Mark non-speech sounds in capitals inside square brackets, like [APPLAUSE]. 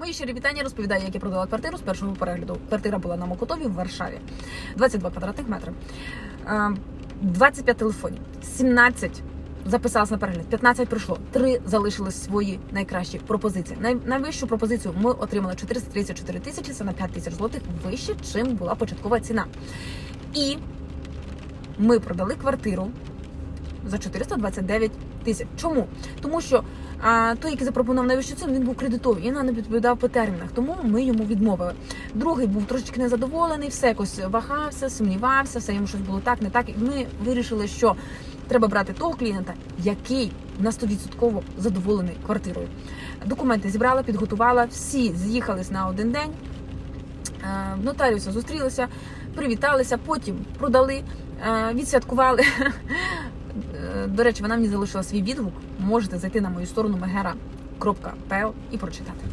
Мої щирі вітання розповідаю, як я продала квартиру з першого перегляду. Квартира була на Мокотові в Варшаві. 22 квадратних метри. Е, 25 телефонів, 17 записалось на перегляд, 15 прийшло, 3 залишили свої найкращі пропозиції. Най, найвищу пропозицію ми отримали 434 тисячі, це на 5 тисяч злотих вище, чим була початкова ціна. І ми продали квартиру за 429 тисяч. Чому? Тому що а, той, який запропонував найвищу ціну, він був кредитовий, він нам не відповідав по термінах, тому ми йому відмовили. Другий був трошечки незадоволений, все якось вагався, сумнівався, все йому щось було так, не так. І ми вирішили, що треба брати того клієнта, який на 100% задоволений квартирою. Документи зібрала, підготувала, всі з'їхались на один день. Е, нотаріуса зустрілися, привіталися, потім продали, е, відсвяткували. [LAUGHS] Е, До речі, вона мені залишила свій відгук. Можете зайти на мою сторону megera.pl і прочитати.